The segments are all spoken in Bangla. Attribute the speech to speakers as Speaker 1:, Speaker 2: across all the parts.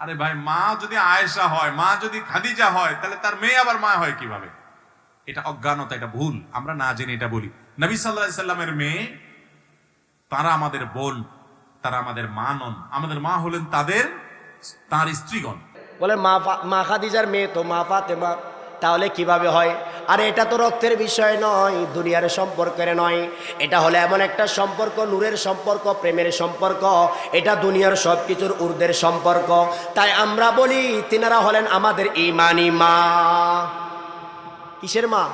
Speaker 1: আরে ভাই, মা যদি আয়েশা হয়, মা যদি খাদিজা হয়, তাহলে তার মেয়ে আবার মা হয় কীভাবে? এটা অজ্ঞানতা, এটা ভুল। আমরা না জেনে এটা বলি। নবী সাল্লাহ সাল্লামের মেয়ে, তারা আমাদের বোন, তারা আমাদের মা নন। আমাদের মা হলেন তাদের, তার স্ত্রীগণ।
Speaker 2: বলে, মা মা খাদিজার মেয়ে তো, মা ফাতেমা। তাহলে কীভাবে হয়? আর এটা তো রক্তের বিষয় নয়, দুনিয়ার সম্পর্কের নয়। এটা হলো এমন একটা সম্পর্ক, নূরের সম্পর্ক, প্রেমের সম্পর্ক। এটা দুনিয়ার সব কিছুর ঊর্ধ্বের সম্পর্ক। তাই আমরা বলি, তিনারা হলেন আমাদের ইমানি মা। কিসের মা?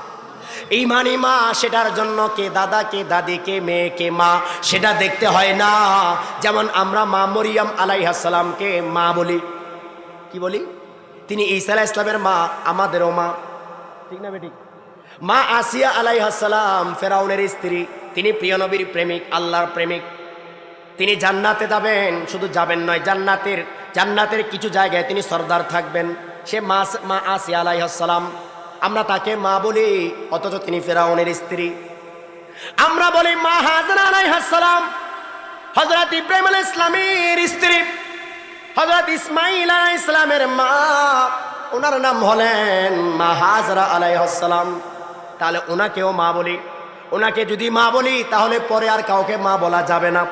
Speaker 2: ইমানি মা, সেটার জন্য কে দাদা, কে দাদি, কে মেয়ে, কে মা, সেটা দেখতে হয় না। যেমন আমরা মা মরিয়াম আলাইহাসালামকে মা বলি। কি বলি? তিনি ঈসা আলাহ ইসলামের মা আমাদেরও মা। ঠিক না বেটি? মা আসিয়া আলাইহাসালাম ফেরাউনের স্ত্রী তিনি প্রিয় নবীর প্রেমিক আল্লাহর প্রেমিক। তিনি জান্নাতে যাবেন শুধু যাবেন নয় জান্নাতের জান্নাতের কিছু জায়গায় তিনি সর্দার থাকবেন। সে মা মা আসিয়া আলাইহাসালাম আমরা তাকে মা বলি অথচ তিনি ফেরাউনের স্ত্রী। আমরা বলি মা হাজরা আলাইহাসালাম হজরত ইব্রাহিম আলাইহিস ইসলামের স্ত্রী। হজরত ইসমাইল আলাইহিস ইসলামের মা, ওনার নাম হলেন মা হাজরা আলাইহাসালাম তাহলে ওনাকেও মা বলি। ওনাকে যদি মা বলি, তাহলে পরে আর কাউকে মা বলা যাবে না।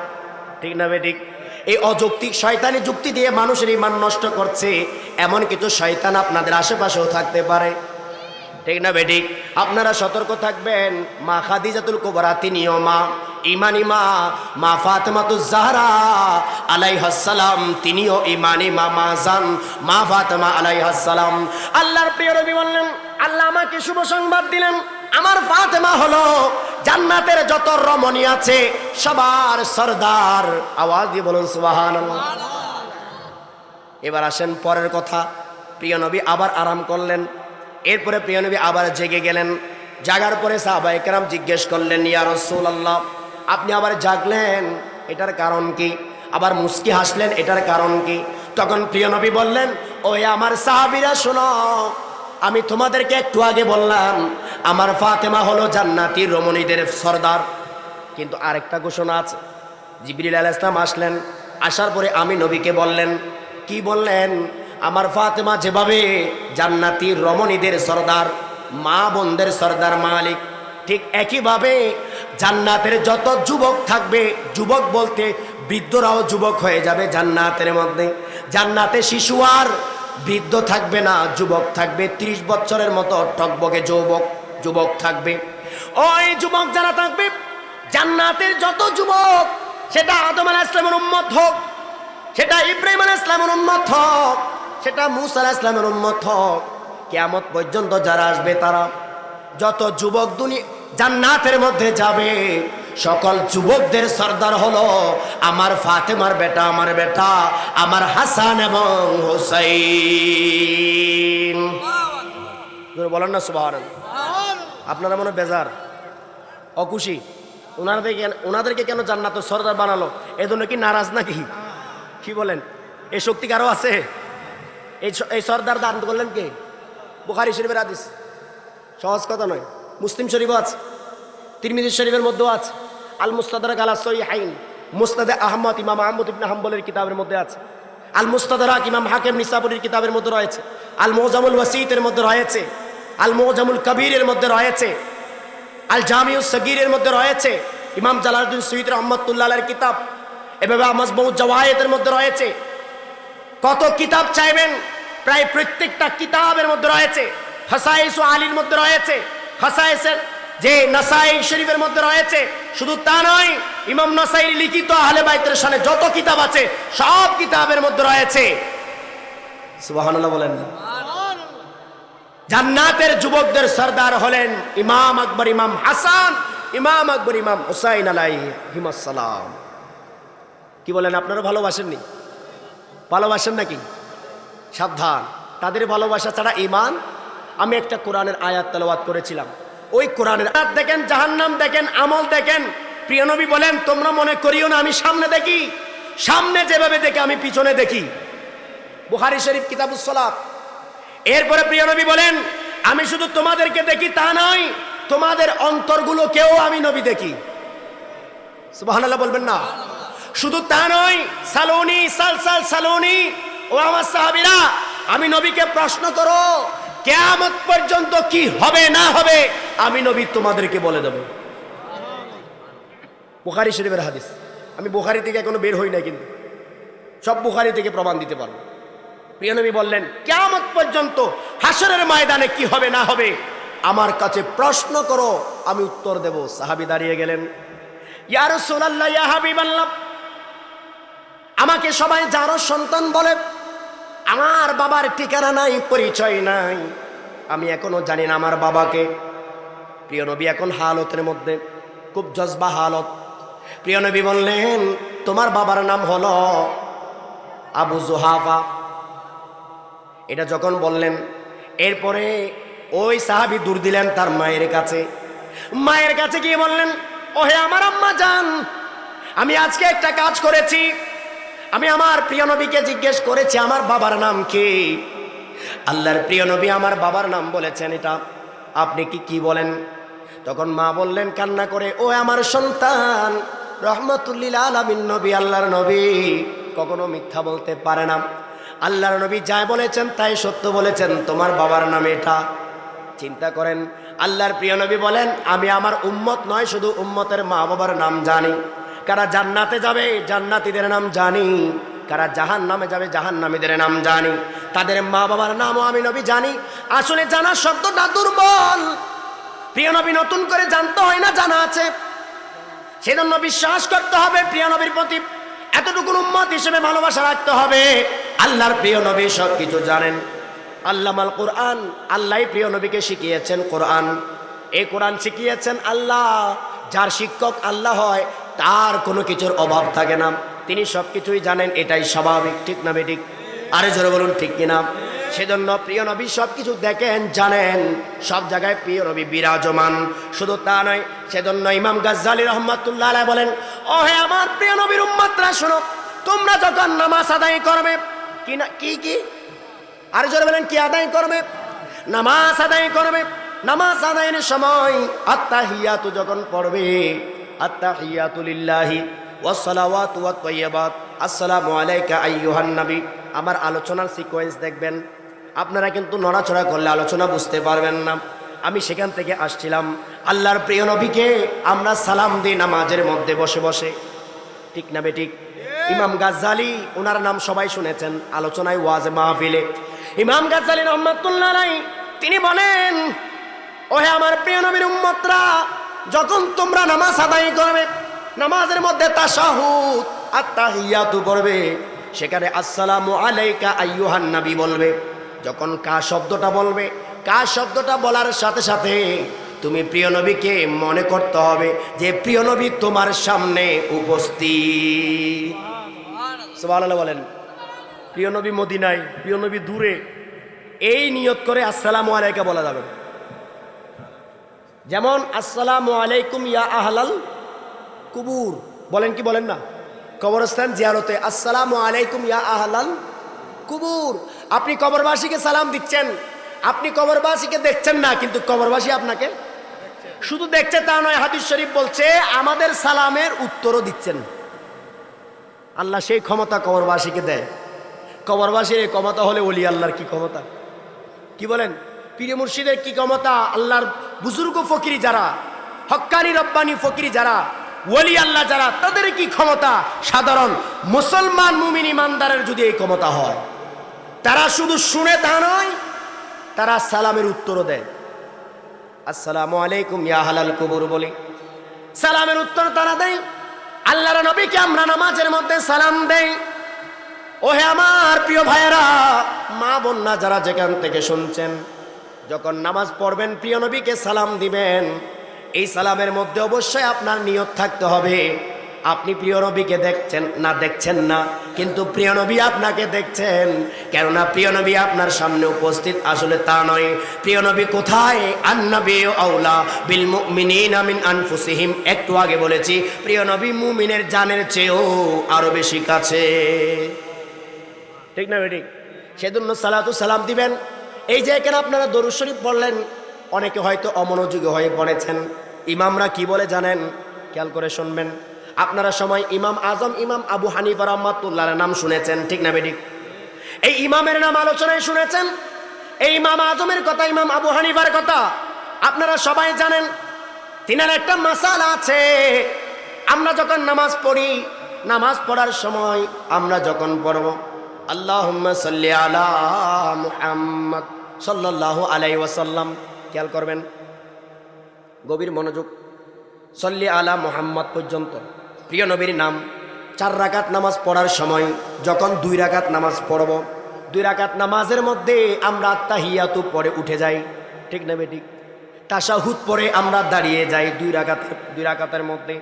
Speaker 2: ঠিক না বেঠিক এই অযৌক্তিক শয়তানি যুক্তি দিয়ে মানুষের ইমান নষ্ট করছে, এমন কিছু শয়তান আপনাদের আশেপাশেও থাকতে পারে। ঠিক না বেঠিক আপনারা সতর্ক থাকবেন, মা খাদিজাতুল কুবরা তিনিও মা। ইমানি মা মা ফাতেমাতুজ জাহরা আলাইহাসসালাম, তিনিও ইমানি মা মা জান, মা ফাতেমা আলাইহাসসালাম। আল্লাহর প্রিয় নবী বললেন, আল্লাহ আমাকে শুভ সংবাদ দিলেন। আমার ফাতেমা হলো জান্নাতের যত রমণী আছে, সবার সর্দার। আওয়াজ দিয়ে বলুন, সুবহানাল্লাহ। এবার আসেন পরের কথা। প্রিয় নবী আবার আরাম করলেন। এরপরে প্রিয় নবী আবার জেগে গেলেন। জাগার পরে সাহাবাই কেরাম জিজ্ঞেস করলেন, ইয়া রাসূলুল্লাহ আপনি আবার জাগলেন, এটার কারণ কি? আবার মুস্কি হাসলেন, এটার কারণ কি? তখন প্রিয় নবী বললেন, ওই আমার সাহাবিরা, শোনো, আমি তোমাদেরকে একটু আগে বললাম, আমার ফাতেমা হলো জান্নাতি রমণীদের সর্দার। কিন্তু আরেকটা ঘোষণা আছে। জিবরিল আল ইসলাম আসলেন, আসার পরে আমি নবীকে বললেন, কি বললেন? আমার ফাতেমা যেভাবে জান্নাতি রমণীদের সর্দার, মা বোনদের সর্দার মালিক ঠিক একইভাবে জান্নাতের যত যুবক থাকবে, যুবক বলতে বৃদ্ধরাও যুবক হয়ে যাবে জান্নাতের মধ্যে। জান্নাতে শিশু আর বৃদ্ধ থাকবে না, যুবক থাকবে। ত্রিশ বছরের মতো টকবগে যুবক যুবক থাকবে। ওই যুবক যারা থাকবে, জান্নাতের যত যুবক, সেটা আদম আলাহ ইসলামের উন্মত হোক, সেটা ইব্রাহিম আলাহ ইসলামের উম্মত হোক, সেটা মুসা আলাহ ইসলামের উম্মত হোক, কেয়ামত পর্যন্ত যারা আসবে তারা, যত যুবক দুনি জান্নাতের মধ্যে যাবে। সকল যুবকদের সর্দার হলো আমার ফাতেমার বেটা, আমার বেটা, আমার হাসান এবং হুসাইন। বলেন না সুবাহ আপনারা মনে বেজার অখুশি ওনাদেরকে ওনাদেরকে কেন জান্নাত সর্দার বানালো? এই জন্য কি নারাজ নাকি? কি বলেন? এই শক্তি কারও আছে? এই এই সর্দার দান করলেন কে? বুখারি শরীফের আদিস সহজ কথা নয়। মুসলিম শরীফ আছে, তিরমিজি শরীফের মধ্যেও আছে আল মুস্তাদারাক আলা সই হাইন মুস্তাদে আহমদ, ইমাম আহমদ ইবনে হাম্বলের কিতাবের মধ্যে আছে আল মুস্তাদারাক ইমাম হাকিম নিসাবুরির কিতাবের মধ্যে রয়েছে আল মোজামুল ওয়াসিতের মধ্যে রয়েছে আল মোজামুল কবিরের মধ্যে রয়েছে আল জামিউ সগিরের মধ্যে রয়েছে, ইমাম জালালউদ্দিন সৈয়দ রহমতুল্লাহ কিতাব এভাবে মজমু জওয়ায়েতের মধ্যে রয়েছে, কত কিতাব চাইবেন? প্রায় প্রত্যেকটা কিতাবের মধ্যে রয়েছে, হাসাইস আলীর মধ্যে রয়েছে হাসাইসের যে নাসাই শরীফের মধ্যে রয়েছে, শুধু তা নয়, ইমাম নাসাই লিখিত আহলে বাইতের সামনে যত কিতাব আছে, সব কিতাবের মধ্যে রয়েছে। সুবহানাল্লাহ বলেন। জান্নাতের যুবকদের সর্দার হলেন ইমাম আকবর ইমাম হাসান, ইমাম আকবর ইমাম হুসাইন আলাই হিমাসালাম কি বলেন, আপনারা ভালোবাসেননি? ভালোবাসেন নাকি? সাবধান। তাদের ভালোবাসা ছাড়া ইমান আমি একটা কোরআনের আয়াত তেলাওয়াত করেছিলাম। ওই কোরআনের আয়াত দেখেন, জাহান্নাম দেখেন, আমল দেখেন। প্রিয়নবী বলেন, তোমরা মনে করিও না, আমি সামনে দেখি। সামনে যেভাবে দেখে আমি পিছনে দেখি। বুখারি শরীফ কিতাবুসলাপ এরপরে প্রিয়নবী বলেন, আমি শুধু তোমাদেরকে দেখি তা নয়, তোমাদের অন্তরগুলোকেও আমি নবী দেখি। সুবহানাল্লাহ বলবেন না। শুধু তা নয়, সালোনি সাল সাল সালোনি, ও আমার সাহাবিরা, আমি নবীকে প্রশ্ন করো কেয়ামত পর্যন্ত কি হবে, না হবে, আমি নবী তোমাদেরকে বলে দেব। বুখারি শরীফের হাদিস। আমি বুখারি থেকে এখনও বের হই না কিন্তু। সব বুখারি থেকে প্রমাণ দিতে পারব। প্রিয় নবী বললেন, কেয়ামত পর্যন্ত হাসরের ময়দানে কি হবে, না হবে, আমার কাছে প্রশ্ন করো, আমি উত্তর দেব। সাহাবি দাঁড়িয়ে গেলেন। ইয়া রাসূলুল্লাহ, ইয়া হাবিবাল্লাহ। আমাকে সবাই যারো সন্তান বলে আমার বাবার ঠিকানা নাই, পরিচয় নাই। আমি এখনও জানি না আমার বাবাকে। প্রিয় নবী এখন হালতের মধ্যে, খুব জজবা হালত। প্রিয় নবী বললেন, তোমার বাবার নাম হলো আবু জোহাফা। এটা যখন বললেন, এরপরে ওই সাহাবি দূর দিলেন তার মায়ের কাছে। মায়ের কাছে গিয়ে বললেন, ওহে আমার আম্মা যান আমি আজকে একটা কাজ করেছি। আমি আমার প্রিয় নবীকে জিজ্ঞেস করেছি, আমার বাবার নাম কি? আল্লাহর প্রিয় নবী আমার বাবার নাম বলেছেন এটা। আপনি কি কি বলেন? তখন মা বললেন, কান্না করে, ও আমার সন্তান, রহমতুল্লিল আলমিন নবী, আল্লাহর নবী। কখনো মিথ্যা বলতে পারে না। আল্লাহর নবী যাই বলেছেন তাই সত্য বলেছেন, তোমার বাবার নাম এটা। চিন্তা করেন, আল্লাহর প্রিয় নবী বলেন, আমি আমার উম্মত নয়, শুধু উম্মতের মা বাবার নাম জানি। কারা জান্নাতে যাবে? জান্নাতীদের নাম জানি। কারা জাহান নামে যাবে? জাহান নামীদের নাম জানি। তাদের মা বাবার নামও আমি নবী জানি। আসলে জানা শব্দটা দুর্বল। প্রিয় নবী, নতুন করে জানতে হয় না, জানা আছে। সেজন্য বিশ্বাস করতে হবে প্রিয় নবীর প্রতি। এতটুকু উম্মত হিসেবে ভালোবাসা রাখতে হবে। আল্লাহর প্রিয় নবী সব কিছু জানেন। আল্লামাল কোরআন আল্লাহ প্রিয় নবীকে শিখিয়েছেন কোরআন। এই কোরআন শিখিয়েছেন আল্লাহ। যার শিক্ষক আল্লাহ হয় তার কোনো কিছুর অভাব থাকে না। তিনি সব কিছুই জানেন, এটাই স্বাভাবিক, ঠিক না বেঠিক? আরে জোরে বলুন, ঠিক কিনা সেজন্য প্রিয় নবী সব কিছু দেখেন, জানেন, সব জায়গায় প্রিয় নবী বিরাজমান। শুধু তা নয়, সেজন্য ইমাম গাজ্জালি রহমতুল্লাহ বলেন ও হে আমার প্রিয় নবীর উম্মতরা, শোনো, তোমরা যখন নামাজ আদায় করবে, কি না, কি কি? আরে জোরে বলেন, কি আদায় করবে? নামাজ আদায় করবে। নামাজ আদায়ের সময় আত্তাহিয়াতু যখন পড়বে আত্তাহিয়াতু লিল্লাহি ওয়াসসালাওয়াতু ওয়াত তাইয়্যিবাত। আসসালামু আলাইকা আইয়ুহান নবী। আমার আলোচনার সিকোয়েন্স দেখবেন। আপনারা কিন্তু নড়াচড়া করলে আলোচনা বুঝতে পারবেন না। আমি সেখান থেকে আসছিলাম। আল্লাহর প্রিয় নবীকে আমরা সালাম দিই নামাজের মধ্যে বসে বসে। ঠিক না বেঠিক ইমাম গাজ্জালি ওনার নাম সবাই শুনেছেন। আলোচনায় ওয়াজে মাহফিলে। ইমাম গাজ্জালি রহমাতুল্লাহ তিনি বলেন ওহে আমার প্রিয় নবীর উম্মতরা যখন তোমরা নামাজ আদায় করবে, নামাজের মধ্যে তাশাহুদ, আত্তাহিয়াতু পড়বে। সেখানে আসসালামু আলাইকা আইয়ুহান নবী বলবে। যখন কা শব্দটা বলবে, কা শব্দটা বলার সাথে সাথে তুমি প্রিয় নবীকে মনে করতে হবে যে প্রিয় নবী তোমার সামনে উপস্থিত। সুবহানাল্লাহ বলেন, প্রিয় নবী মদিনায়, প্রিয় নবী দূরে, এই নিয়ত করে আসসালামু আলাইকা বলা যাবে। যেমন, আসসালামু আলাইকুম ইয়া আহলাল কুবুর। বলেন কি বলেন না? কবরস্থান জিয়ারতে, আসসালামু আলাইকুম ইয়া আহলাল কুবুর। আপনি কবরবাসীকে সালাম দিচ্ছেন। আপনি কবরবাসীকে দেখছেন না, কিন্তু কবরবাসী আপনাকে শুধু দেখছে তা নয়, হাদিস শরীফ বলছে, আমাদের সালামের উত্তরও দিচ্ছেন। আল্লাহ সেই ক্ষমতা কবরবাসীকে দেয়। কবরবাসীর এই ক্ষমতা হলে ওলি আল্লাহর কি ক্ষমতা? কি বলেন? পীর মুর্শিদের কি ক্ষমতা? আল্লাহর বুজুর্গ ফকিরি যারা হক্কানি রব্বানি ফকিরি যারা, ওলি আল্লাহ যারা, তাদের কি ক্ষমতা? সাধারণ মুসলমান মুমিন ইমানদারের যদি এই ক্ষমতা হয়, তারা শুধু শুনে তা নয়, তারা সালামের উত্তরও দেয়। আসসালামু আলাইকুম, ইয়া হালাল কবুর বলি। সালামের উত্তর তারা দেয়। আল্লাহর নবীকে আমরা নামাজের মধ্যে সালাম দেই। ওহে আমার প্রিয় ভাইয়েরা মা বন্যা যারা যেখান থেকে শুনছেন যখন নামাজ পড়বেন, প্রিয় নবীকে সালাম দিবেন। এই সালামের মধ্যে অবশ্যই আপনার নিয়ত থাকতে হবে। আপনি প্রিয় নবীকে দেখছেন না দেখছেন না, কিন্তু প্রিয় নবী আপনাকে দেখছেন। কেননা প্রিয় নবী আপনার সামনে উপস্থিত আসলে তা নয়। প্রিয় নবী কোথায়? আন্নবী আউলা বিল মুমিনিনা মিন আনফুসিহিম। একটু আগে বলেছি, প্রিয় নবী মুমিনের জানের চেয়েও আরও বেশি কাছে। ঠিক না বেটি? সেজন্য সালাতু সালাম দিবেন। এই যে এখানে আপনারা দরুদ শরীফ পড়লেন, অনেকে হয়তো অমনোযোগী হয়ে পড়েছেন। ইমামরা কি বলে জানেন? খেয়াল করে শুনবেন। আপনারা সময় ইমাম আজম, ইমাম আবু হানিফা রহমাতুল্লাহ নাম শুনেছেন, ঠিক না বেটি এই ইমামের নাম আলোচনায় শুনেছেন? এই ইমাম আজমের কথা, ইমাম আবু হানিফার কথা, আপনারা সবাই জানেন? তিনার একটা মাসাল আছে। আমরা যখন নামাজ পড়ি, নামাজ পড়ার সময় আমরা যখন পড়ব আল্লাহ সাল্লি আলা মুহাম্মদ। সাল্লাল্লাহু আলাই ওয়াসাল্লাম, খেয়াল করবেন, গভীর মনোযোগ, সল্লি আলা মোহাম্মদ পর্যন্ত। প্রিয় নবীর নাম, চার রাকাত নামাজ পড়ার সময় যখন দুই রাকাত নামাজ পড়ব, দুই রাকাত নামাজের মধ্যে আমরা আত্মাহিয়াতু পরে উঠে যাই। ঠিক না বেঠিক তাসাহুদ পরে আমরা দাঁড়িয়ে যাই দুই রাকাতের দুই রাকাতের মধ্যে।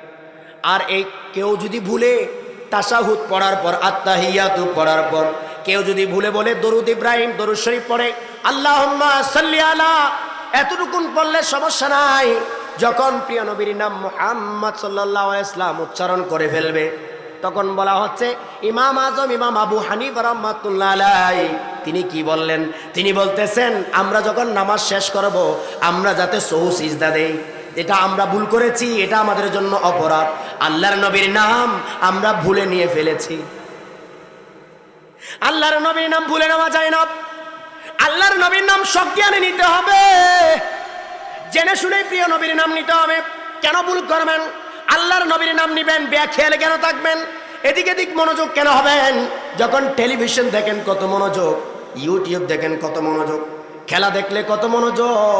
Speaker 2: আর এই কেউ যদি ভুলে তাসাহুদ পড়ার পর, আত্মাহিয়াতু পড়ার পর কেউ যদি ভুলে বলে, দরুদ ইব্রাহিম, দরুদ শরীফ পড়ে। আল্লাহ আলা, এতটুকুন পড়লে সমস্যা নাই। যখন প্রিয় নবীর নাম মোহাম্মদ সাল্লাহ ইসলাম উচ্চারণ করে ফেলবে, তখন বলা হচ্ছে, ইমাম আজম, ইমাম আবু হানিফ রহমাতুল্লাহ আলাই তিনি কি বললেন? তিনি বলতেছেন, আমরা যখন নামাজ শেষ করব, আমরা যাতে সহু সিজদা দেই। এটা আমরা ভুল করেছি, এটা আমাদের জন্য অপরাধ। আল্লাহর নবীর নাম আমরা ভুলে নিয়ে ফেলেছি। আল্লাহর নবীর নাম ভুলে নেওয়া যায় না। আল্লাহর নবীর নাম সজ্ঞানে নিতে হবে। জেনে শুনে প্রিয় নবীর নাম নিতে হবে। কেন ভুল করবেন? আল্লাহর নবীর নাম নিবেন খেয়ালে কেন থাকবেন? এদিক এদিক মনোযোগ কেন হবেন? যখন টেলিভিশন দেখেন কত মনোযোগ, ইউটিউব দেখেন কত মনোযোগ, খেলা দেখলে কত মনোযোগ,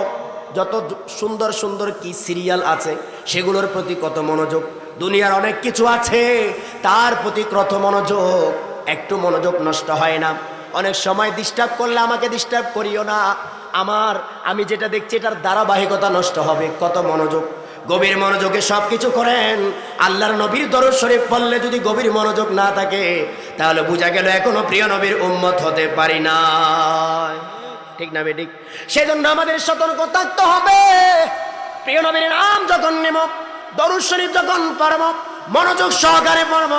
Speaker 2: যত সুন্দর সুন্দর কি সিরিয়াল আছে, সেগুলোর প্রতি কত মনোযোগ, দুনিয়ার অনেক কিছু আছে, তার প্রতি কত মনোযোগ একটু মনোযোগ নষ্ট হয় না। অনেক সময় ডিস্টার্ব করলে আমাকে ডিস্টার্ব করিও না। আমার, আমি যেটা দেখছি এটার ধারাবাহিকতা নষ্ট হবে। কত মনোযোগ। গভীর মনোযোগে সব কিছু করেন। আল্লাহর নবীর দরদ শরীফ পড়লে যদি গভীর মনোযোগ না থাকে, তাহলে বোঝা গেল এখনও প্রিয় নবীর উম্মত হতে পারি না। ঠিক না বেঠিক? সেজন্য আমাদের সতর্ক থাকতে হবে। প্রিয় নবীর নাম যখন নেব, দরুদ শরীফ যখন পারব মনোযোগ সহকারে পড়ব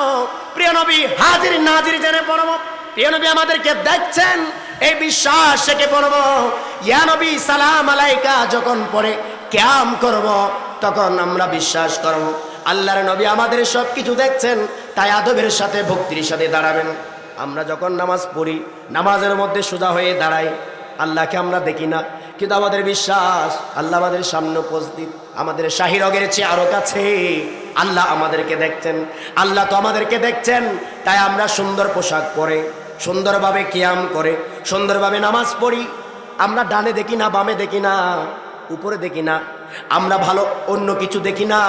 Speaker 2: প্রিয় নবী হাজির নাজির জেনে পড়ব। প্রিয় নবী আমাদেরকে দেখছেন, এই বিশ্বাস থেকে পড়ব। ইয়া নবী, সালাম আলাইকা, যখন পড়ে ক্যাম করব, তখন আমরা বিশ্বাস করব। আল্লাহর নবী আমাদের সব কিছু দেখছেন, তাই আদবের সাথে, ভক্তির সাথে দাঁড়াবেন। আমরা যখন নামাজ পড়ি, নামাজের মধ্যে সোজা হয়ে দাঁড়াই, আল্লাহকে আমরা দেখি না। কিন্তু আমাদের বিশ্বাস, আল্লাহ আমাদের সামনে উপস্থিত, আমাদের শাহী রগের চেয়ে আরও কাছে। আল্লাহ আমাদেরকে দেখছেন, আল্লাহ তো আমাদেরকে দেখছেন। তাই আমরা সুন্দর পোশাক পরে, সুন্দরভাবে কিয়াম করে, সুন্দরভাবে নামাজ পড়ি। আমরা ডানে দেখি না, বামে দেখি না, উপরে দেখি না। আমরা ভালো অন্য কিছু দেখি না।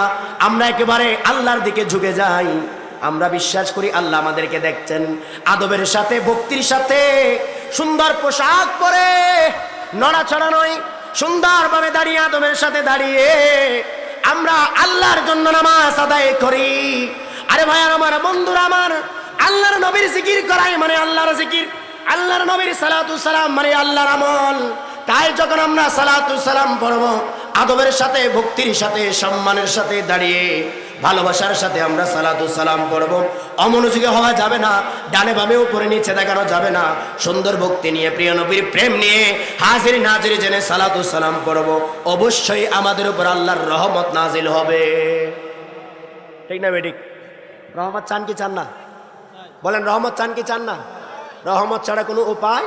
Speaker 2: আমরা একেবারে আল্লাহর দিকে ঝুঁকে যাই। আমরা বিশ্বাস করি আল্লাহ আমাদেরকে দেখছেন। আদবের সাথে, ভক্তির সাথে, সুন্দর পোশাক পরে নড়াছড়া নয়, সুন্দরভাবে দাঁড়িয়ে আদমের সাথে দাঁড়িয়ে আমরা আল্লাহর জন্য নামাজ আদায় করি। আরে ভাই আমার বন্ধুরা, আমার আল্লাহর নবীর জিকির করাই মানে আল্লাহর জিকির। আল্লাহর নবীর সালাতু সালাম মানে আল্লাহর আমল। তাই যখন আমরা সালাতু সালাম পড়ব আদবের সাথে, ভক্তির সাথে, সম্মানের সাথে দাঁড়িয়ে ভালোবাসার সাথে আমরা সালাতু সালাম পড়ব। অমনোযোগী হওয়া যাবে না, ডানে বামে উপরে নিচে দেখানো যাবে না। সুন্দর ভক্তি নিয়ে, প্রিয় নবীর প্রেম নিয়ে হাজির নাজির জেনে সালাতু সালাম করব অবশ্যই আমাদের উপর আল্লাহর রহমত নাজিল হবে। ঠিক না বেটিক রহমত চান কি চান না? বলেন, রহমত চান কি চান না? রহমত ছাড়া কোনো উপায়